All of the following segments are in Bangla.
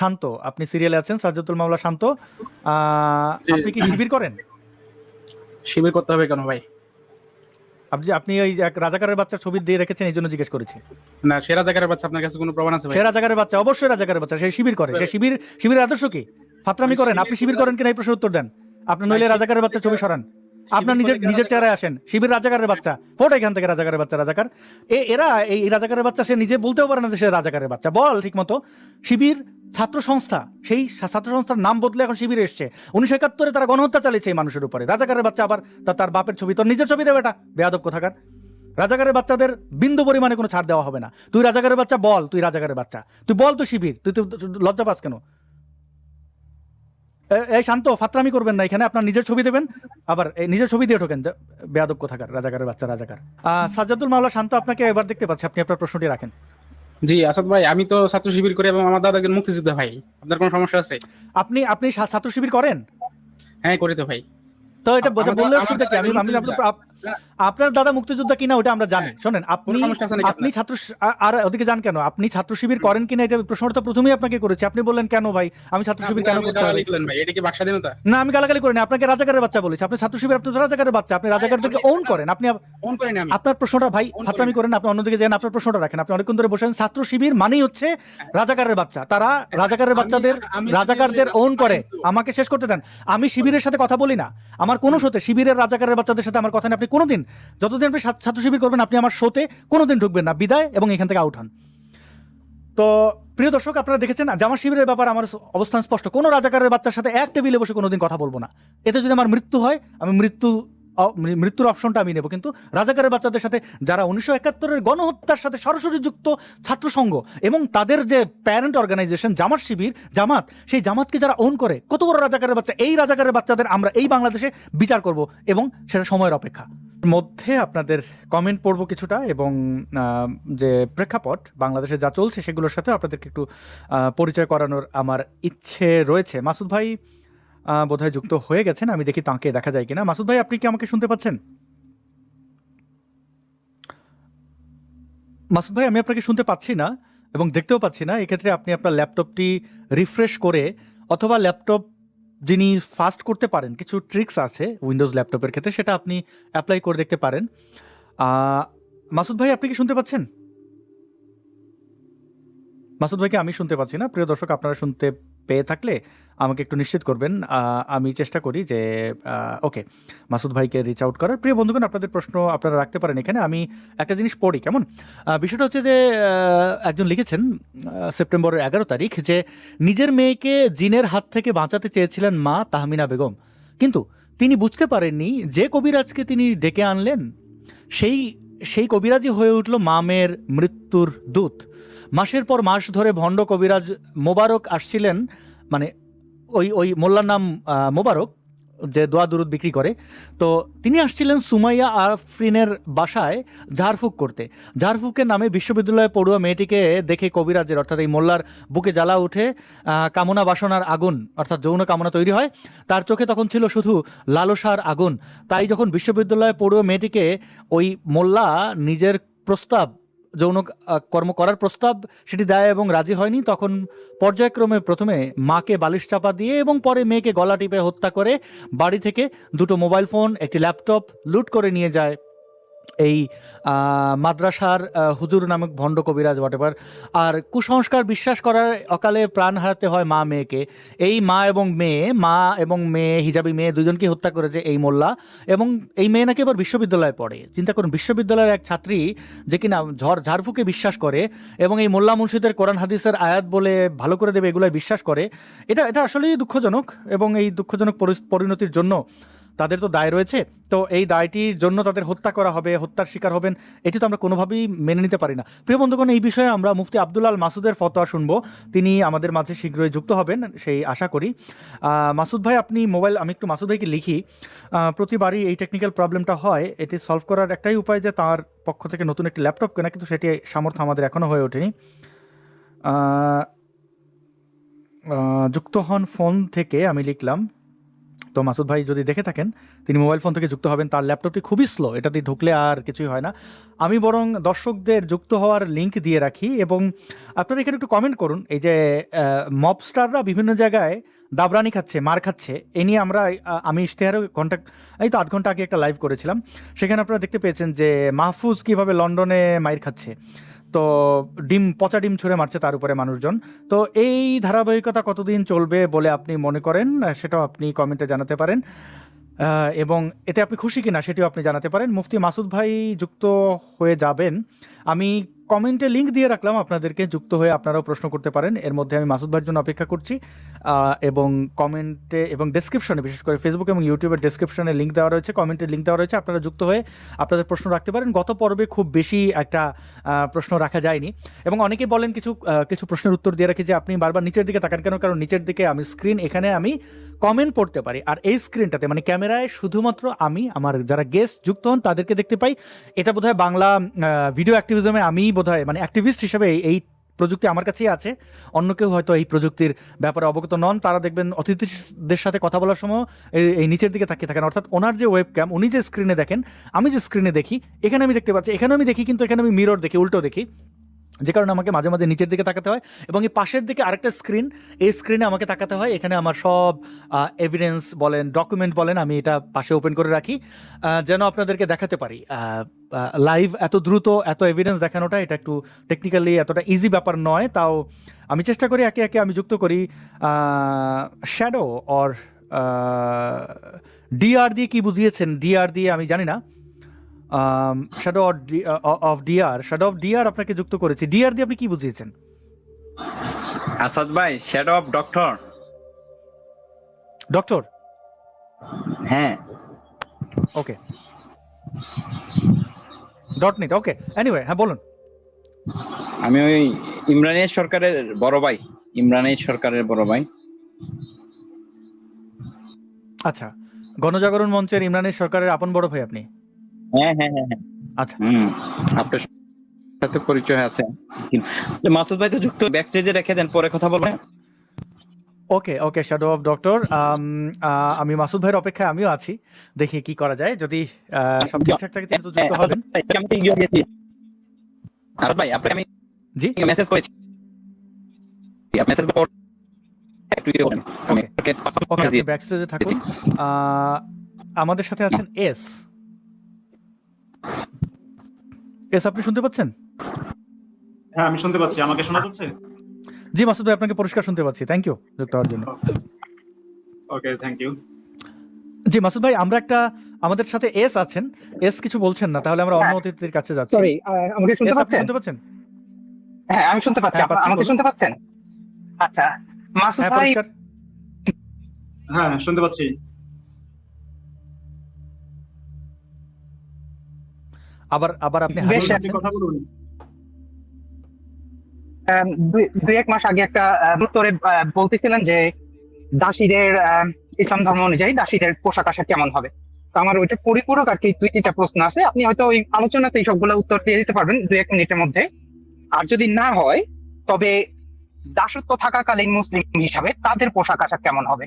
শান্ত। আপনি সিরিয়ালে আছেন সাজ্জাতুল মামলা শান্ত। আপনি কি শিবির করেন? শিবির করতে হবে কেন ভাই? আপনি আপনি ওই এক রাজাকারের বাচ্চার ছবি দিয়ে রেখেছেন এই জন্য জিজ্ঞেস করেছি। না সেরা জায়গার বাচ্চা আপনার কাছে কোনো প্রমাণ আছে ভাই? সে রাজাকারের বাচ্চা অবশ্যই রাজাকারের বাচ্চা সে শিবির করে। সে শিবির শিবিরের আদর্শ কি? ফাতরামি করেন আপনি শিবির করেন কিনা এই প্রশ্নের উত্তর দেন। আপনি নইলে রাজাকারের বাচ্চা ছবি সরান। আপনার নিজের নিজের চেহারায় আসেন। শিবির রাজাকারের বাচ্চা ফোট এখান থেকে রাজাকারের বাচ্চা রাজাকার। এ এরা এই এই রাজাকারের বাচ্চা সে নিজে বলতেও পারে না যে সে রাজাকারের বাচ্চা। বল ঠিক মতো শিবির ছাত্র সংস্থা সেই ছাত্র সংস্থার নাম বদলে এখন শিবির এসছে। উনিশশো একাত্তরে তারা গণহত্যা চালিয়েছে এই মানুষের উপরে। রাজাকারের বাচ্চা আবার তা তার বাপের ছবি। তোর নিজের ছবি দেবে এটা বেয়াদব কোথাকার। রাজাকারের বাচ্চাদের বিন্দু পরিমাণে কোনো ছাড় দেওয়া হবে না। তুই রাজাকারের বাচ্চা বল, তুই রাজাকারের বাচ্চা। তুই বল তুই শিবির, তুই তুই লজ্জা পাস কেন? এই শান্ত, ফাতরামি করবেন না এখানে, আপনার নিজের ছবি দেবেন। আবার এই নিজের ছবি দিয়ে ঢোকেন বেয়াদব কোথাকার, রাজাকারের বাচ্চা, রাজাকার। সাজ্জাদুল মাওলা শান্ত, আপনাকে এবার দেখতে পাচ্ছি, আপনি আপনার প্রশ্নটি রাখেন। জি আসাদ ভাই আমি তো ছাত্র শিবির করি এবং আমার দাদা মুক্তিযোদ্ধা ভাই আপনার কোনো সমস্যা আছে? আপনি আপনি ছাত্র শিবির করেন? হ্যাঁ করি তো ভাই। তো এটা বললে অসুবিধা কি? আমি আমি আপনার- দাদা মুক্তিযোদ্ধা কিনা ওটা আমরা জানি শোনেন আপনি আপনি ছাত্র আর ওদিকে যান কেন? আপনি ছাত্র শিবির করেন কিনা এটা প্রশ্নটা প্রথমেই আপনাকে করেছি। আপনি বললেন কেন ভাই? আমি ছাত্র শিবির কেন করতে হবে? না আমি গালাগালি করিনি আপনাকে রাজাকারের বাচ্চা বলেছি। আপনি ছাত্র শিবির আপনি রাজাকারের বাচ্চা আপনি রাজাকারদেরকে ওন করেন। আপনি ফোন করিনি আমি। আপনার প্রশ্নটা ভাই ওন ফাতরামি করেন। আপনি অন্যদিকে যান আপনার প্রশ্নটা রাখেন। আপনি অনেকক্ষণ ধরে বসেন ছাত্র শিবির মানেই হচ্ছে রাজাকারের বাচ্চা। তারা রাজাকারের বাচ্চাদের রাজাকারদের ওন করে। আমাকে শেষ করতে দেন। আমি শিবিরের সাথে কথা বলি না। আমার কোনো সাথে শিবিরের রাজাকারের বাচ্চাদের সাথে আমার কথা নেই। আপনি কোনোদিন, যতদিন আপনি ছাত্র- শিবির করবেন, আপনি আমার শোতে কোনোদিন ঢুকবেন না। বিদায় এবং এখান থেকে আউট হন। তো প্রিয় দর্শক, আপনারা দেখেছেন জামা শিবিরের ব্যাপার আমার অবস্থান স্পষ্ট। কোনো রাজাকারের বাচ্চার সাথে এক টেবিলে বসে কোনোদিন কথা বলব না। এতে যদি আমার মৃত্যু হয়, আমি মৃত্যু মৃত্যুর অপশনটা আমি নেব। কিন্তু রাজাকারের বাচ্চাদের সাথে যারা উনিশশো একাত্তরের গণহত্যার সাথে সরাসরি যুক্ত ছাত্র সংঘ এবং তাদের যে প্যারেন্ট অর্গানাইজেশন জামাত শিবির, জামাত, সেই জামাতকে যারা ওন করে, কত বড় রাজাকারের বাচ্চা, এই রাজাকারের বাচ্চাদের আমরা এই বাংলাদেশে বিচার করব এবং সেটা সময়ের অপেক্ষা। মধ্যে আপনাদের কমেন্ট পড়ব কিছুটা এবং যে প্রেক্ষাপট, বাংলাদেশে যা চলছে সেগুলোর সাথে আপনাদেরকে একটু পরিচয় করানোর আমার ইচ্ছে রয়েছে। মাসুদ ভাই বোধহয় যুক্ত হয়ে গেছেন, আমি দেখি তাঁকে দেখা যায় কিনা। মাসুদ ভাই, আপনি কি আমাকে শুনতে পাচ্ছেন? মাসুদ ভাই, আমি আপনাকে শুনতে পাচ্ছি না এবং দেখতেও পাচ্ছি না। এক্ষেত্রে আপনি আপনার ল্যাপটপটি রিফ্রেশ করে অথবা ল্যাপটপ যিনি ফাস্ট করতে পারেন, কিছু ট্রিক্স আছে উইন্ডোজ ল্যাপটপের ক্ষেত্রে, সেটা আপনি অ্যাপ্লাই করে দেখতে পারেন। মাসুদ ভাই, আপনি কি শুনতে পাচ্ছেন? মাসুদ ভাইকে আমি শুনতে পাচ্ছি না। প্রিয় দর্শক, আপনারা শুনতে পেয়ে থাকলে আমাকে একটু নিশ্চিত করবেন। আমি চেষ্টা করি যে ওকে, মাসুদ ভাইকে রিচ আউট করার। প্রিয় বন্ধুগণ, আপনাদের প্রশ্ন আপনারা রাখতে পারেন এখানে। আমি একটা জিনিস পড়ি, কেমন? বিষয়টা হচ্ছে যে একজন লিখেছেন সেপ্টেম্বরের এগারো তারিখ, যে, নিজের মেয়েকে জিনের হাত থেকে বাঁচাতে চেয়েছিলেন মা তাহমিনা বেগম। কিন্তু তিনি বুঝতে পারেননি যে কবিরাজকে তিনি ডেকে আনলেন, সেই সেই কবিরাজই হয়ে উঠল মামের মৃত্যুর দূত। মাসের পর মাস ধরে ভণ্ড কবিরাজ মোবারক আসছিলেন মানে ওই ওই মোল্লার নাম মোবারক, যে দোয়া দুরুদ বিক্রি করে। তো তিনি আসছিলেন সুমাইয়া আফরিনের বাসায় ঝাড়ফুঁক করতে। ঝাড়ফুঁকের নামে বিশ্ববিদ্যালয়ে পড়ুয়া মেয়েটিকে দেখে কবিরাজের, অর্থাৎ এই মোল্লার বুকে জ্বালা উঠে কামনা বাসনার আগুন, অর্থাৎ যৌন কামনা তৈরি হয়। তার চোখে তখন ছিল শুধু লালসার আগুন। তাই যখন বিশ্ববিদ্যালয়ে পড়ুয়া মেয়েটিকে ওই মোল্লা নিজের প্রস্তাব যৌন কর্ম করার প্রস্তাব সেটি দেয় এবং রাজি হয়নি। তখন পর্যায়ক্রমে প্রথমে মাকে বালিশ চাপা দিয়ে এবং পরে মেয়েকে গলা টিপে হত্যা করে বাড়ি থেকে দুটো মোবাইল ফোন, একটি ল্যাপটপ লুট করে নিয়ে যায়। এই মাদ্রাসার হুজুর নামক ভণ্ড কবিরাজ হোয়াটেভার আর কুসংস্কার বিশ্বাস করার অকালে প্রাণ হারাতে হয় মা মেয়েকে। এই মা এবং মেয়ে, মা এবং মেয়ে, হিজাবি মেয়ে দুজনকে হত্যা করেছে এই মোল্লা এবং এই মেয়ে নাকি এবার বিশ্ববিদ্যালয়ে পড়ে। চিন্তা করুন, বিশ্ববিদ্যালয়ের এক ছাত্রী যে কিনা ঝড়, ঝাড়ফুকে বিশ্বাস করে এবং এই মোল্লা মুর্শিদের কোরআন, হাদিসের আয়াত বলে ভালো করে দেবে এগুলোয় বিশ্বাস করে, এটা এটা আসলেই দুঃখজনক এবং এই দুঃখজনক পরিণতির জন্য তাদের তো দায় রয়েছে। তো এই দায়টির জন্য তাদের হত্যা করা হবে, হত্যার শিকার হবেন, এটি তো আমরা কোনোভাবেই মেনে নিতে পারি না। প্রিয় বন্ধুগণ, এই বিষয়ে আমরা মুফতি আব্দুল্লাল মাসুদের ফতোয়া শুনব। তিনি আমাদের মাঝে শীঘ্রই যুক্ত হবেন, সেই আশা করি। মাসুদ ভাই, আপনি মোবাইল, আমি একটু মাসুদ ভাইকে লিখি। প্রতিবারই এই টেকনিক্যাল প্রবলেমটা হয়, এটি সলভ করার একটাই উপায় যে তার পক্ষ থেকে নতুন একটি ল্যাপটপ কেনা, কিন্তু সেটি সামর্থ্য আমাদের এখনও হয়ে ওঠেনি। যুক্ত হন ফোন থেকে আমি লিখলাম। তো মাসুদ ভাই যদি দেখে থাকেন, তিনি মোবাইল ফোন থেকে যুক্ত হবেন, তার ল্যাপটপটি খুবই স্লো এটা দিয়ে ঢুকলে আর কিছুই হয় না। আমি বরং দর্শকদের যুক্ত হওয়ার লিঙ্ক দিয়ে রাখি এবং আপনারা এখানে একটু কমেন্ট করুন, এই যে মবস্টাররা বিভিন্ন জায়গায় দাবরানি খাচ্ছে, মার খাচ্ছে, এ নিয়ে আমরা আমি ইশতেহারও ঘণ্টা এই তো আধ ঘণ্টা আগে একটা লাইভ করেছিলাম। সেখানে আপনারা দেখতে পেয়েছেন যে মাহফুজ কীভাবে লন্ডনে মাইর খাচ্ছে। তো ডিম, পচা ডিম ছুঁড়ে মারছে তার উপরে মানুষজন। তো এই ধারাবাহিকতা কতদিন চলবে বলে আপনি মনে করেন? সেটাও আপনি কমেন্টে জানাতে পারেন। এবং এতে আপনি খুশি কিনা সেটিও আপনি জানাতে পারেন। মুফতি মাসুদ ভাই যুক্ত হয়ে যাবেন। আমি কমেন্টে লিঙ্ক দিয়ে রাখলাম আপনাদেরকে, যুক্ত হয়ে আপনারাও প্রশ্ন করতে পারেন। এর মধ্যে আমি মাসুদ ভাইয়ের জন্য অপেক্ষা করছি। এবং কমেন্টে এবং ডেসক্রিপশনে বিশেষ করে ফেসবুক এবং ইউটিউবের ডেসক্রিপশনে লিঙ্ক দেওয়া রয়েছে, কমেন্টে লিঙ্ক দেওয়া রয়েছে, আপনারা যুক্ত হয়ে আপনাদের প্রশ্ন রাখতে পারেন। গত পর্বে খুব বেশি একটা প্রশ্ন রাখা যায়নি। এবং অনেকে বলেন কিছু কিছু প্রশ্নের উত্তর দিয়ে রাখি যে আপনি বারবার নিচের দিকে তাকান কেন? কারণ নিচের দিকে আমি স্ক্রিন এখানে আমি কমেন্ট পড়তে পারি। আর এই স্ক্রিনটাতে মানে ক্যামেরায় শুধুমাত্র আমি, আমার যারা গেস্ট যুক্ত হন, তাদেরকে দেখতে পাই। এটা বোধহয় বাংলা ভিডিও অ্যাক্টিভিজমে আমি বোধহয় মানে অ্যাক্টিভিস্ট হিসেবে এই- প্রযুক্তি আমার কাছেই আছে। অন্য কেউ হয়তো এই প্রযুক্তির ব্যাপারে অবগত নন। তারা দেখবেন অতিথিদের সাথে কথা বলার সময় এই নিচের দিকে তাকিয়ে থাকেন। অর্থাৎ ওনার যে ওয়েব ক্যাম উনি যে স্ক্রিনে দেখেন, আমি যে স্ক্রিনে দেখি, এখানে আমি দেখতে পাচ্ছি, এখানে আমি দেখি, কিন্তু এখানে আমি মিরর দেখি, উল্টো দেখি। যে কারণে আমাকে মাঝে মাঝে নিচের দিকে তাকাতে হয় এবং এই পাশের দিকে আরেকটা স্ক্রিন এই স্ক্রিনে আমাকে তাকাতে হয়। এখানে আমার সব এভিডেন্স বলেন ডকুমেন্ট বলেন, আমি এটা পাশে ওপেন করে রাখি। যেন আপনাদেরকে দেখাতে পারি। লাইভ এত দ্রুত, এত এভিডেন্স দেখানোটা এটা একটু টেকনিক্যালি এতটা ইজি ব্যাপার নয়। তাও আমি চেষ্টা করি একে একে আমি যুক্ত করি। শ্যাডো অর ডিআর দিয়ে কি বুঝিয়েছেন? ডিআর দিয়ে আমি জানি না। Shadow of DR shadow of DR আপনাকে যুক্ত করেছি। ডিআর দিয়ে আপনি কি বুঝিয়েছেন? আসাদ ভাই শ্যাডো অফ ডক্টর ডক্টর হ্যাঁ। Okay dot net okay anyway হ্যাঁ বলুন। আমি ওই ইমরানের সরকারের বড় ভাই। ইমরানের সরকারের বড় ভাই। আচ্ছা। গণজাগরণ মঞ্চের ইমরানের সরকারের আপন বড় ভাই আপনি। হ্যাঁ হ্যাঁ হ্যাঁ হ্যাঁ। আচ্ছা। হুম আপনার সাথে পরিচয় আছে। মাসুদ ভাই তো যুক্ত ব্যাক স্টেজে রেখে দেন পরে কথা বলবেন okay okay shadow of doctor আমি মাসুদ ভাইয়ের অপেক্ষায় আমিও আছি। দেখি কি করা যায়। যদি সব ঠিকঠাক থাকে তিনি তো যুক্ত হ্যাঁ, হবেন। দিয়েছি। আসাদ ভাই আপনাকে আমি জি? মেসেজ করেছি। মেসেজ পাঁচ ওকে মিনিট ব্যাক স্টেজে থাকুন। আমাদের সাথে আছেন এস এস আপনি শুনতে পাচ্ছেন? হ্যাঁ আমি শুনতে পাচ্ছি। আমাকে শোনা যাচ্ছে? জি মাসুদ ভাই আপনাকে পরিষ্কার শুনতে পাচ্ছি। থ্যাংক ইউ যুক্ত হওয়ার জন্য। Okay thank you ji Masud ভাই আমরা একটা আমাদের সাথে এস আছেন। এস কিছু বলছেন না তাহলে আমরা অন্য অতিথির কাছে যাচ্ছি। সরি আমাকে শুনতে পাচ্ছেন? শুনতে পাচ্ছেন? হ্যাঁ আমি শুনতে পাচ্ছি। হ্যাঁ, আমাকে শুনতে পাচ্ছেন? আচ্ছা মাসুদ হ্যাঁ ভাই পরিষ্কার। হ্যাঁ শুনতে পাচ্ছি। আবার আবার আপনি কথা বলুন। দুই এক মাস আগে একটা উত্তরে বলতেছিলেন যে দাসীদের ইসলাম ধর্ম অনুযায়ী দাসীদের পোশাক আশাক কেমন হবে? তো আমার ওইটা পরিপূরক আর কি দুই তিনটা প্রশ্ন আছে। আপনি হয়তো ওই আলোচনাতেই সবগুলো উত্তর দিয়ে দিতে পারবেন দুই এক মিনিটের মধ্যে। আর যদি না হয় তবে দাসত্ব থাকাকালীন মুসলিম হিসাবে তাদের পোশাক আশাক কেমন হবে?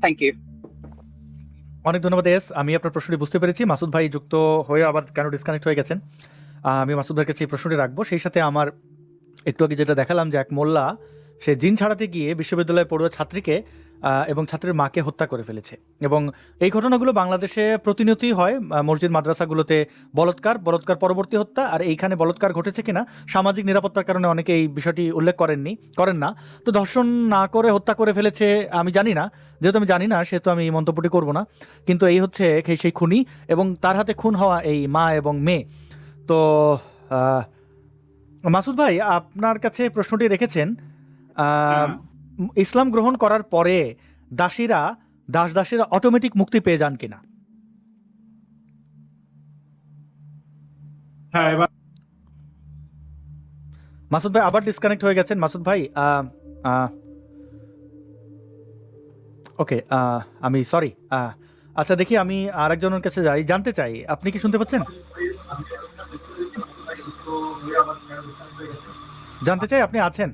থ্যাংক ইউ অনেক ধন্যবাদ, এস। আমি আপনার প্রশ্নটি বুঝতে পেরেছি। মাসুদ ভাই যুক্ত হয়ে আবার কেন ডিসকানেক্ট হয়ে গেছেন? আমি মাসুদ ভাইয়ের কাছে এই প্রশ্নটি রাখব। সেই সাথে আমার একটু আগে যেটা দেখালাম যে এক মোল্লা, সে জিন ছাড়াতে গিয়ে বিশ্ববিদ্যালয়ে পড়ুয়া ছাত্রীকে এবং ছাত্রীর মাকে হত্যা করে ফেলেছে। এবং এই ঘটনাগুলো বাংলাদেশে প্রতিনিয়তই হয়। মসজিদ মাদ্রাসাগুলোতে বলৎকার বলৎকার পরবর্তী হত্যা, আর এইখানে বলৎকার ঘটেছে কিনা সামাজিক নিরাপত্তার কারণে অনেকে এই বিষয়টি উল্লেখ করেননি, করেন না। তো ধর্ষণ না করে হত্যা করে ফেলেছে, আমি জানি না। যেহেতু আমি জানি না, সেহেতু আমি এই মন্তব্যটি করব না। কিন্তু এই হচ্ছে সেই- খুনি এবং তার হাতে খুন হওয়া এই মা এবং মেয়ে। তো মাসুদ ভাই, আপনার কাছে প্রশ্নটি রেখেছেন। হ্যাঁ। ইসলাম গ্রহণ করার পরে দাসীরা দাস দাসীরা অটোমেটিক মুক্তি পেয়ে যান কিনা? হ্যাঁ এবার মাসুদ ভাই আবার ডিসকানেক্ট হয়ে গেছেন। মাসুদ ভাই ওকে আমি সরি আচ্ছা দেখি আমি আরেকজনের কাছে যাই জানতে চাই। আপনি কি শুনতে পাচ্ছেন? জানতে চাই আপনি আছেন?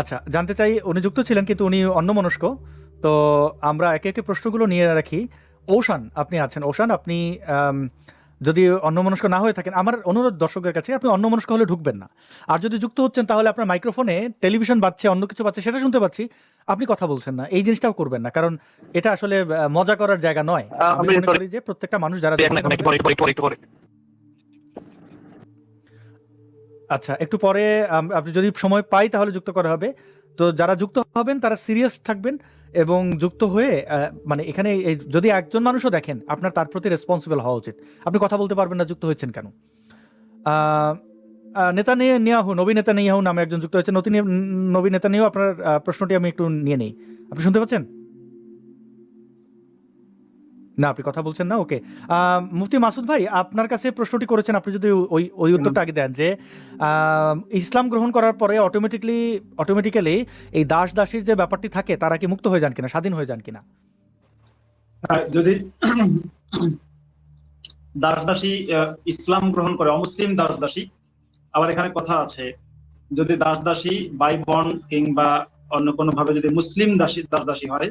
আচ্ছা জানতে চাই উনি যুক্ত ছিলেন কিন্তু উনি অন্যমনস্ক। তো আমরা একে একে প্রশ্নগুলো নিয়ে রাখি। ওশান আপনি আছেন। ওশান আপনি যদি অন্যমনস্ক না হয়ে থাকেন আমার অনুরোধ দর্শকের কাছে আপনি অন্যমনস্ক হলে ঢুকবেন না। আর যদি যুক্ত হচ্ছেন তাহলে আপনার মাইক্রোফোনে টেলিভিশন বাজছে অন্য কিছু বাজছে সেটা শুনতে পাচ্ছি। আপনি কথা বলছেন না। এই জিনিসটাও করবেন না কারণ এটা আসলে মজা করার জায়গা নয়। আমি যে প্রত্যেকটা মানুষ যারা আচ্ছা একটু পরে আপনি যদি সময় পাই তাহলে যুক্ত করা হবে। তো যারা যুক্ত হবেন, তারা সিরিয়াস থাকবেন এবং যুক্ত হয়ে মানে এখানে যদি একজন মানুষও দেখেন, আপনার তার প্রতি রেসপন্সিবল হওয়া উচিত। আপনি কথা বলতে পারবেন না, যুক্ত হয়েছেন কেন? নেতা নিয়ে নিয়াহু নবী নেতা নিয়াহু নামে একজন যুক্ত হয়েছে নতুন নবী নেতা নিয়েও আপনার প্রশ্নটি আমি একটু নিয়ে নেই। আপনি শুনতে পাচ্ছেন? না, আপনি কথা বলছেন না, ওকে। মুফতি মাসুদ ভাই, আপনার কাছে প্রশ্নটি করেছেন, আপনি যদি ওই ওই উত্তরটা আগে দেন যে ইসলাম গ্রহণ করার পরে অটোমেটিকলি অটোমেটিক্যালি এই দাস দাসীর যে ব্যাপারটি থাকে, তারা কি মুক্ত হয়ে যান কিনা, স্বাধীন হয়ে যান কিনা? যদি দাস দাসী ইসলাম গ্রহণ করে, অমুসলিম দাস দাসী, আবার এখানে কথা আছে, যদি দাস দাসী বাই বন কিংবা অন্য কোনো ভাবে যদি মুসলিম দাসী, দাস দাসী হয়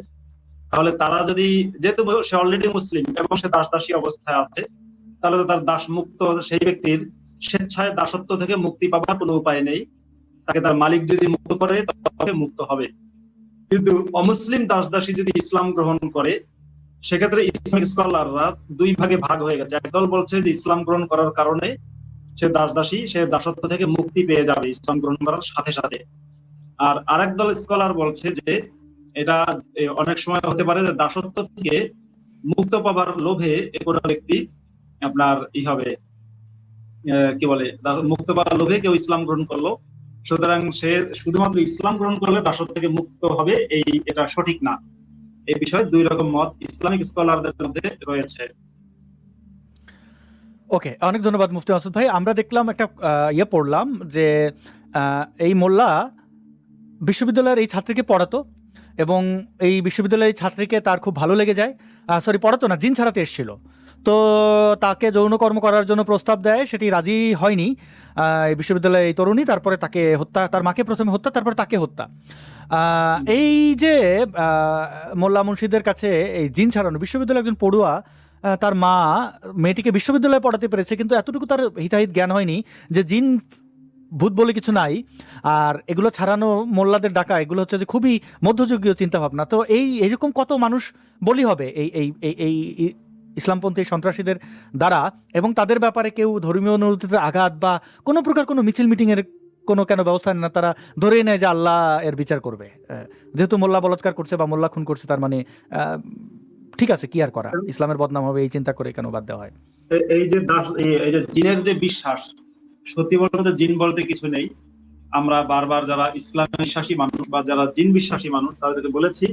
তাহলে তারা যদি, যেহেতু সে অলরেডি মুসলিম এবং সে দাস দাসী অবস্থায় আছে, তাহলে তার দাস মুক্ত সেই ব্যক্তির স্বেচ্ছায় দাসত্ব থেকে মুক্তি পাবার কোনো উপায় নেই। তাকে তার মালিক যদি মুক্ত করে তবে মুক্ত হবে। কিন্তু অমুসলিম দাস দাসী যদি ইসলাম গ্রহণ করে, সেক্ষেত্রে ইসলামিক স্কলাররা দুই ভাগে ভাগ হয়ে গেছে। একদল বলছে যে ইসলাম গ্রহণ করার কারণে সে দাস দাসী সে দাসত্ব থেকে মুক্তি পেয়ে যাবে ইসলাম গ্রহণ করার সাথে সাথে। আর আরেক দল স্কলার বলছে যে এটা অনেক সময় হতে পারে যে দাসত্ব থেকে মুক্ত পাবার লোভে কোনো ব্যক্তি আপনার ই হবে কি বলে মুক্ত পাবার লোভে কেউ ইসলাম গ্রহণ করল। সুতরাং সে শুধুমাত্র ইসলাম গ্রহণ করলে দাসত্ব থেকে মুক্ত হবে এই এটা সঠিক না। এই বিষয়ে দুই রকম মত ইসলামিক স্কলারদের মধ্যে রয়েছে। ওকে, অনেক ধন্যবাদ মুফতি মাসুদ ভাই। আমরা দেখলাম একটা ইয়ে পড়লাম যে এই মোল্লা বিশ্ববিদ্যালয়ের এই ছাত্রীকে পড়াতো এবং এই বিশ্ববিদ্যালয়ের ছাত্রীকে তার খুব ভালো লেগে যায়। সরি পড়াতো না, জিন ছাড়াতে এসেছিল। তো তাকে যৌনকর্ম করার জন্য প্রস্তাব দেয়, সেটি রাজি হয়নি। এই বিশ্ববিদ্যালয়ে এই তরুণী, তারপরে তাকে হত্যা, তার মাকে প্রথমে হত্যা, তারপরে তাকে হত্যা। এই যে মোল্লা মুন্সিদের কাছে এই জিন ছাড়ানো, বিশ্ববিদ্যালয়ের একজন পড়ুয়া তার মা, মেয়েটিকে বিশ্ববিদ্যালয়ে পড়াতে পেরেছে, কিন্তু এতটুকু তার হিতাহিত জ্ঞান হয়নি যে জিন ভূত বলে কিছু নাই, আর এগুলো ছাড়ানো মোল্লাদের ডাকা, এগুলো হচ্ছে যে খুবই মধ্যযুগীয় চিন্তাভাবনা। তো এই, এরকম কত মানুষ বলি হবে এই এই এই ইসলামপন্থী সন্ত্রাসীদের দ্বারা? এবং তাদের ব্যাপারে কেউ ধর্মীয় অনুভূতিতে আঘাত বা কোনো প্রকার কোনো মিছিল মিটিংয়ের কোনো কেন ব্যবস্থা নেয় না, তারা ধরেই নেয় যে আল্লাহ এর বিচার করবে। যেহেতু মোল্লা বলৎকার করছে বা মোল্লা খুন করছে, তার মানে ঠিক আছে, কি আর করা? ইসলামের বদনাম হবে, এই চিন্তা করে কেন বাদ দেওয়া হয়? এই যে দাস এই যে জিনের যে বিশ্বাস সত্যি বলতে জিন বলতে কিছু নেই। আমরা বারবার যারা ইসলাম বিশ্বাসী মানুষ বা যারা জিন বিশ্বাসী মানুষ তাদেরকে বলেছি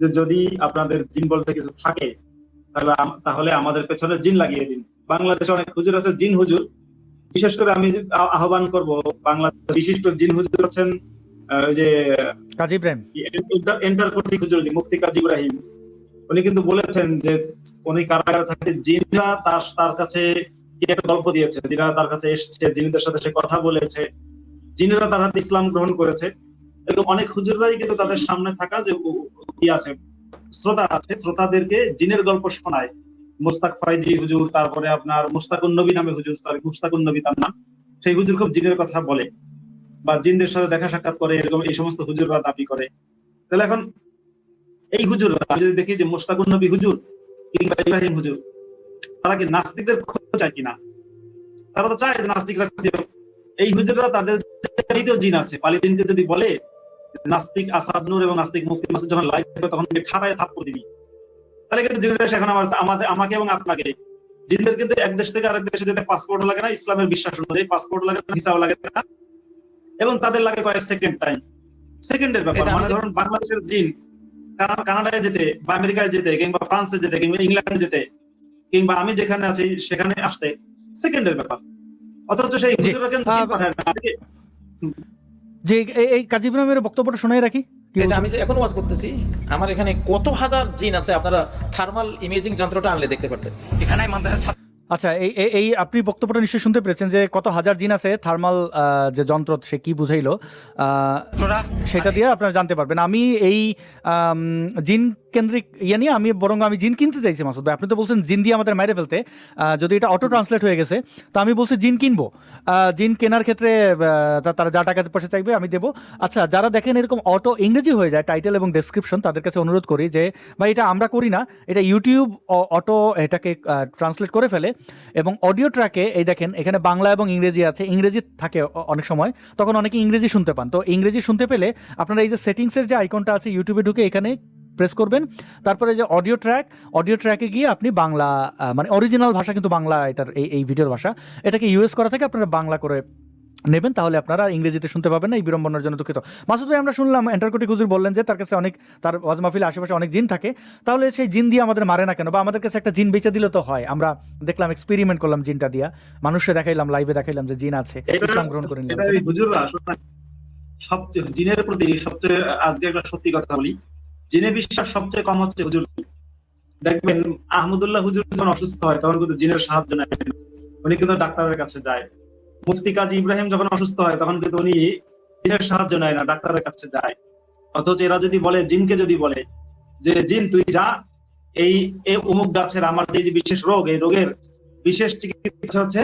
যে যদি আপনাদের জিন বলতে কিছু থাকে তাহলে তাহলে আমাদের পেছনে জিন লাগিয়ে দিন। বাংলাদেশে অনেক হুজুর আছে জিন হুজুর। বিশেষ করে আমি আহ্বান করব বাংলাদেশ বিশিষ্ট জিন হুজুর আছেন যে কাজী ইব্রাহিম। এন্টারকোটিক হুজুর মুফতি কাজী ইব্রাহিম। উনি কিন্তু বলেছেন যে উনি কারাগারে থাকে জিনরা তার তার কাছে একটা গল্প দিয়েছে জিনরা তার কাছে এসেছে জিনদের সাথে সে কথা বলেছে জিনেরা তার হাতে ইসলাম গ্রহণ করেছে। এরকম অনেক হুজুররাই কিন্তু তাদের সামনে থাকা যে ই আছে, শ্রোতা আছে, শ্রোতাদেরকে জিনের গল্প শোনায়। মুস্তাক ফাইজি হুজুর, তারপরে আপনার মুস্তাকুন নবী নামে হুজুর সরি মুস্তাকুন নবী তার নাম। সেই হুজুর খুব জিনের কথা বলে বা জিনদের সাথে দেখা সাক্ষাৎ করে, এরকম এই সমস্ত হুজুররা দাবি করে। তাহলে এখন এই হুজুররা যদি দেখি যে মুস্তাকুন নবী হুজুর কিংবা ইব্রাহিম হুজুর তারা কি নাস্তিকদের ক্ষতি চায় কিনা? তারা তো চায় যে নাস্তিকরা এই হুজুররা তাদের জিন আছে। পালিদিনকে যদি বলে নাস্তিক আসাদ নূর এবং নাস্তিক মুক্তি মাসুদ যখন লাইভ হবে তখন তুমি ঠাড়ায় থাপ্পড় দিবি। তাহলে কিন্তু জিনের দেশ এখন আমার আমাদের আমাকে এবং আপনাকে জিনদের কিন্তু এক দেশ থেকে আরেক দেশে যেতে পাসপোর্ট লাগে না ইসলামের বিশ্বাস অনুযায়ী পাসপোর্ট লাগে না ভিসাও লাগে না এবং তাদের লাগে কয়েক সেকেন্ড টাইম সেকেন্ডের ব্যাপার মানে ধরুন বাংলাদেশের জিন কানা- কানাডায় যেতে বা আমেরিকায় যেতে কিংবা ফ্রান্সে যেতে কিংবা ইংল্যান্ডে যেতে কিংবা আমি যেখানে আছি সেখানে আসতে সেকেন্ডের ব্যাপার অথচ সেই? যে এই- কাজী ইব্রাহিমের বক্তব্যটা শোনাই রাখি? আমি যে এখন ওয়াজ করতেছি আমার এখানে কত হাজার জিন আছে আপনারা থার্মাল ইমেজিং যন্ত্রটা আনলে দেখতে পারতেন এখানে আচ্ছা এই এই- আপনি বক্তব্যটা নিশ্চয়ই শুনতে পেরেছেন যে কত হাজার জিন আছে থার্মাল যে যন্ত্র সে কি বুঝাইলো সেটা দিয়ে আপনারা জানতে পারবেন। আমি এই জিন কেন্দ্রিক ইয়ে নিয়ে আমি বরং আমি জিন কিনতে চাইছি মাসুদ ভাই। আপনি তো বলছেন জিন দিয়ে আমাদের মেরে ফেলতে যদি এটা অটো ট্রান্সলেট হয়ে গেছে তো আমি বলছি জিন কিনবো। জিন কেনার ক্ষেত্রে তারা যা টাকা পয়সা চাইবে আমি দেবো। আচ্ছা যারা দেখেন এরকম অটো ইংরেজি হয়ে যায় টাইটেল এবং ডেসক্রিপশন তাদের কাছে অনুরোধ করি যে ভাই এটা আমরা করি না এটা ইউটিউব অটো এটাকে ট্রান্সলেট করে ফেলে। এবং অডিও ট্র্যাকে, এই দেখেন, এখানে বাংলা এবং ইংরেজি আছে, ইংরেজি থাকে অনেক সময়, তখন অনেকে ইংরেজি শুনতে পান। তো ইংরেজি শুনতে পেলে আপনারা এই যে সেটিংসের যে আইকনটা আছে, ইউটিউবে ঢুকে এখানে প্রেস করবেন। তারপরে যে অডিও ট্র্যাক, অডিও ট্র্যাকে গিয়ে আপনি বাংলা মানে অরিজিনাল ভাষা কিন্তু বাংলা এটার, এই এই ভিডিওর ভাষা, এটাকে ইউএস করা থেকে আপনারা বাংলা করে নেবেন তাহলে আপনারা ইংরেজিতে শুনতে পাবেন না এই বিড়ম্বনার জন্য দুঃখিত। মাসুদ ভাই আমরা শুনলাম এন্টারকোটি হুজুর বললেন যে তার কাছে অনেক তার ওয়াজ মাহফিলের আশেপাশে অনেক জিন থাকে তাহলে সেই জিন দিয়ে আমাদের মারে না কেন? বা আমাদের কাছে একটা জিন বেঁচে দিলে তো হয়। আমরা দেখলাম এক্সপেরিমেন্ট করলাম জিনটা দিয়া। মানুষে দেখাইলাম লাইভে দেখাইলাম যে জিন আছে। ইসলাম গ্রহণ করে নিলাম। সবচেয়ে জিনের প্রতি সবচেয়ে আজকে একটা সত্যি কথা বলি জিনে বিশ্বাস সবচেয়ে কম হচ্ছে হুজুর। দেখবেন আহমদুল্লাহ হুজুর যখন অসুস্থ হয় তখন কিন্তু জিনের সাহায্য নেয়। উনি কিন্তু ডাক্তারের কাছে যায়। মুফতি কাজী ইব্রাহিম যখন অসুস্থ হয়, তখন কিন্তু উনি জিনের সাহায্য নেয় না, ডাক্তারের কাছে যায়। অথচ এরা যদি বলে, জিনকে যদি বলে যে, জিন, তুই যা, এই অমুক গাছের আমার যে যে বিশেষ রোগ, এই রোগের বিশেষ চিকিৎসা হচ্ছে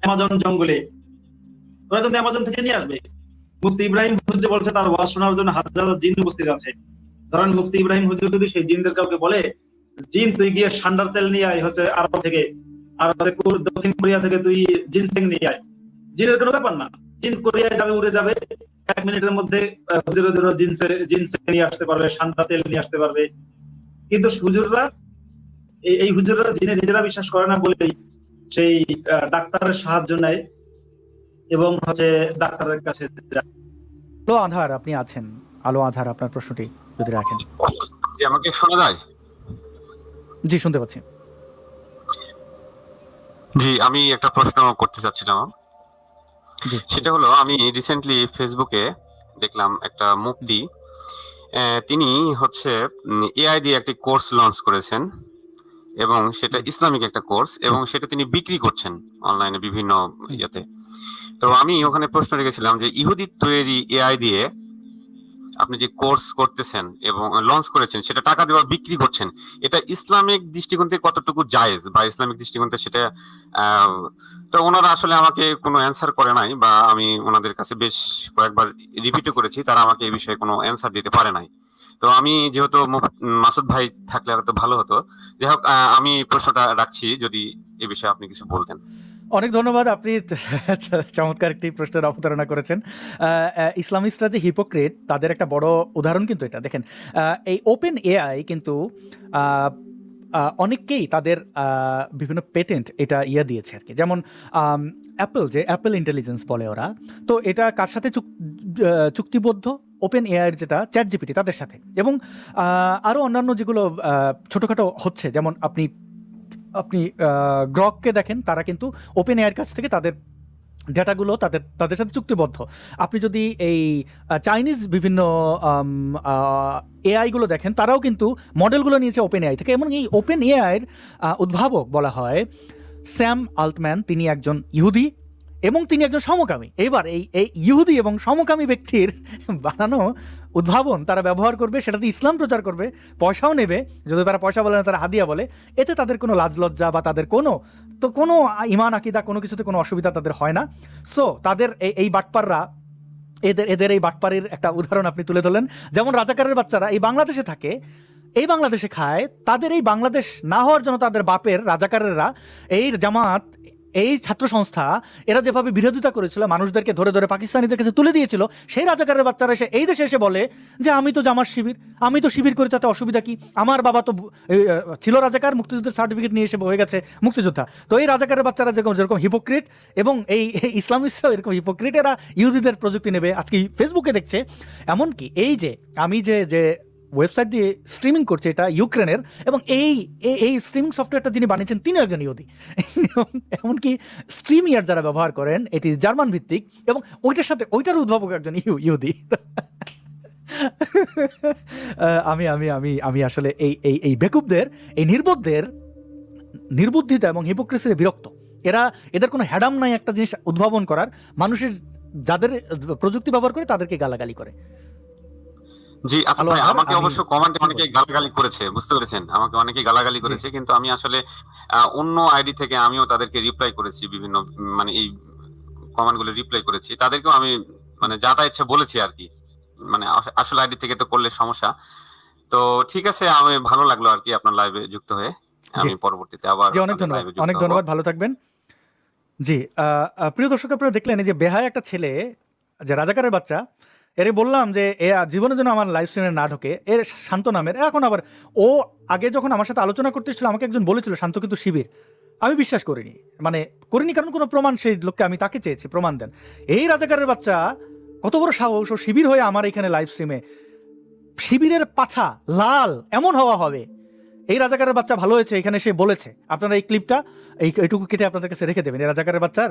অ্যামাজন জঙ্গলে। ওরা কিন্তু অ্যামাজন থেকে নিয়ে আসবে। মুফতি ইব্রাহিম হুজুর বলছে, তার ওয়াজ শোনার জন্য হাজার হাজার জিন উপস্থিত আছে। ধরেন মুফতি ইব্রাহিম হুজুর যদি সেই জিনদের কাউকে বলে, জিন, তুই গিয়ে সান্ডার তেল নিয়ে আয় হচ্ছে আরব থেকে। আর দক্ষিণ কোরিয়া থেকে তুই জিনসেং নিয়ে আয়। জিনের কোনো ব্যাপার না। জিন কোরিয়ায় যাবে উড়ে যাবে। এক মিনিটের মধ্যে জিন্সের জিন্স নিয়ে আসতে পারবে তেল নিয়ে আসতে পারবে। কিন্তু হুজুররা এই এই হুজুররা জিনে নিজেরা বিশ্বাস করে না বলেই সেই ডাক্তারের সাহায্য নেয় এবং হচ্ছে ডাক্তারের কাছে। আলো আধার আপনি আছেন? আলো আধার আপনার প্রশ্নটি যদি রাখেন। আমাকে শোনা যায়? জি শুনতে পাচ্ছি। জি আমি একটা প্রশ্ন করতে চাচ্ছিলাম। সেটা হলো আমি রিসেন্টলি ফেসবুকে দেখলাম একটা মুক্তি তিনি হচ্ছে এআই দিয়ে একটি কোর্স লঞ্চ করেছেন এবং সেটা ইসলামিক একটা কোর্স এবং সেটা তিনি বিক্রি করছেন অনলাইনে বিভিন্ন ইয়েতে। তো আমি ওখানে প্রশ্ন রেখেছিলাম যে ইহুদি তৈরি এআই দিয়ে আপনি যে কোর্স করতেছেন এবং লঞ্চ করেছেন, সেটা টাকা দেওয়া, বিক্রি করছেন, এটা ইসলামিক দৃষ্টিকোণ থেকে কতটুকু জায়েজ বা ইসলামিক দৃষ্টিকোণ থেকে সেটা তো ওনারা আসলে আমাকে কোনো অ্যান্সার করে নাই বা আমি ওনাদের কাছে বেশ কয়েকবার রিপিটও করেছি, তারা আমাকে এই বিষয়ে কোনো অ্যান্সার দিতে পারে নাই। তো আমি যেহেতু মাসুদ ভাই থাকলে হয়তো ভালো হতো। যাই হোক আমি প্রশ্নটা রাখছি, যদি এ বিষয়ে আপনি কিছু বলতেন। অনেক ধন্যবাদ, আপনি চমৎকার একটি প্রশ্নের অবতারণা করেছেন। ইসলামিস্টরা যে হিপোক্রেট তাদের একটা বড় উদাহরণ কিন্তু এটা। দেখেন এই ওপেন এআই কিন্তু অনেককেই তাদের বিভিন্ন পেটেন্ট এটা ইয়ে দিয়েছে আর কি যেমন অ্যাপল যে অ্যাপল ইন্টেলিজেন্স বলে ওরা, তো এটা কার সাথে চুক- চুক্তিবদ্ধ? ওপেন এআইয়ের যেটা চ্যাট জিপিটি তাদের সাথে। এবং আরও অন্যান্য যেগুলো ছোটোখাটো হচ্ছে, যেমন আপনি আপনি গ্রককে দেখেন, তারা কিন্তু ওপেন এআইয়ের কাছ থেকে তাদের ডেটাগুলো তাদের তাদের সাথে চুক্তিবদ্ধ। আপনি যদি এই চাইনিজ বিভিন্ন এআইগুলো দেখেন, তারাও কিন্তু মডেলগুলো নিয়েছে ওপেন এআই থেকে। এবং এই ওপেন এআইয়ের উদ্ভাবক বলা হয় স্যাম আল্টম্যান তিনি একজন ইহুদি এবং তিনি একজন সমকামী। এবার এই এই ইহুদি এবং সমকামী ব্যক্তির বানানো উদ্ভাবন তারা ব্যবহার করবে, সেটাতে ইসলাম প্রচার করবে, পয়সাও নেবে, যদি তারা পয়সা বলে না, তারা হাদিয়া বলে, এতে তাদের কোনো লাজ লজ্জা বা তাদের কোনো, তো কোনো ইমান আকিদা, কোনো কিছুতে কোনো অসুবিধা তাদের হয় না। সো তাদের এই এই বাটপাররা, এদের এদের এই বাটপারির একটা উদাহরণ আপনি তুলে ধরলেন। যেমন রাজাকারের বাচ্চারা এই বাংলাদেশে থাকে, এই বাংলাদেশে খায়, তাদের এই বাংলাদেশ না হওয়ার জন্য তাদের বাপের রাজাকারেরা এই জামাত এই ছাত্র সংস্থা, এরা যেভাবে বিরোধিতা করেছিল, মানুষদেরকে ধরে ধরে পাকিস্তানিদের কাছে তুলে দিয়েছিল, সেই রাজাকারের বাচ্চারা এসে এই দেশে এসে বলে যে, আমি তো জামার শিবির, আমি তো শিবির করি, তাতে অসুবিধা কি? আমার বাবা তো ছিল রাজাকার, মুক্তিযুদ্ধের সার্টিফিকেট নিয়ে এসে হয়ে গেছে মুক্তিযোদ্ধা। তো এই রাজাকারের বাচ্চারা যেরকম যেরকম হিপোক্রিট এবং এই এই ইসলামিস্টরাও এরকম হিপোক্রিট এরা ইহুদিদের প্রযুক্তি নেবে, আজকে ফেসবুকে দেখছে। এমনকি এই যে, আমি যে যে ওয়েবসাইট দিয়ে স্ট্রিমিং করছে এটা ইউক্রেনের এবং এই, এই- স্ট্রিমিং সফটওয়্যারটা যিনি বানিয়েছেন, তিনি একজন ইহুদি। এমনকি স্ট্রিম ইয়ার যারা ব্যবহার করেন, এটি জার্মান ভিত্তিক এবং ওইটার সাথে, ওইটার উদ্ভাবক একজন ইহু, ইহুদি। আমি আমি আমি আমি আসলে এই এই এই বেকুবদের, এই নির্বোধদের নির্বুদ্ধিতা এবং হিপোক্রেসিতে বিরক্ত। এরা, এদের কোনো হ্যাডাম নাই একটা জিনিস উদ্ভাবন করার। মানুষের যাদের প্রযুক্তি ব্যবহার করে, তাদেরকে গালাগালি করে। জি আচ্ছা আলো ভাই আমাকে অবশ্য কমেন্টে অনেকে গালাগালি করেছে বুঝতে পেরেছেন? আমাকে অনেকে গালাগালি করেছে কিন্তু আমি আসলে অন্য আইডি থেকে আমিও তাদেরকে রিপ্লাই করেছি বিভিন্ন মানে এই কমেন্টগুলো রিপ্লাই করেছি। তাদেরকেও আমি মানে যা তা ইচ্ছা বলেছি আর কি মানে আস- আসল আইডি থেকে তো করলে সমস্যা। তো ঠিক আছে আমি ভালো লাগল আর কি আপনার লাইভে যুক্ত হয়ে। আমি পরবর্তীতে আবার অনেক ধন্যবাদ। অনেক ধন্যবাদ ভালো থাকবেন। জি প্রিয় দর্শক আপনারা দেখলেন যে বেহায় একটা ছেলে যে রাজাকারের বাচ্চা এর বললাম যে, এ জীবনের জন্য আমার লাইভ স্ট্রিমে না ঢোকে। এর শান্ত নামের। এখন আবার ও আগে যখন আমার সাথে আলোচনা করতেছিল, আমাকে একজন বলেছিল, শান্ত কিন্তু শিবির। আমি বিশ্বাস করিনি। মানে করিনি কারণ কোনো প্রমাণ সেই লোককে আমি তাকে চেয়েছি, প্রমাণ দেন। এই রাজাকারের বাচ্চা কত বড় সাহস, ও শিবির হয়ে আমার এখানে লাইভ স্ট্রিমে শিবিরের পাছা লাল, এমন হওয়া হবে। এই রাজাকারের বাচ্চা ভালো হয়েছে, এখানে সে বলেছে। আপনারা এই ক্লিপটা এই, এইটুকু কেটে আপনাদের কাছে রেখে দেবেন। এই রাজাকারের বাচ্চার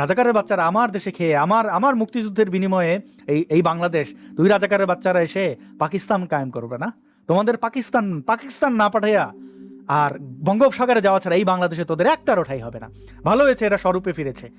রাজাকারের বাচ্চারা আমার দেশে খেয়ে, আমার আমার মুক্তিযুদ্ধের বিনিময়ে এই এই বাংলাদেশ, দুই রাজাকারের বাচ্চারা এসে পাকিস্তান কায়েম করবে না? তোমাদের পাকিস্তান পাকিস্তান না পাঠাইয়া আর বঙ্গোপসাগরে যাওয়া ছাড়া এই বাংলাদেশে তোদের একটা ওঠাই হবে না। ভালো হয়েছে এরা স্বরূপে ফিরেছে।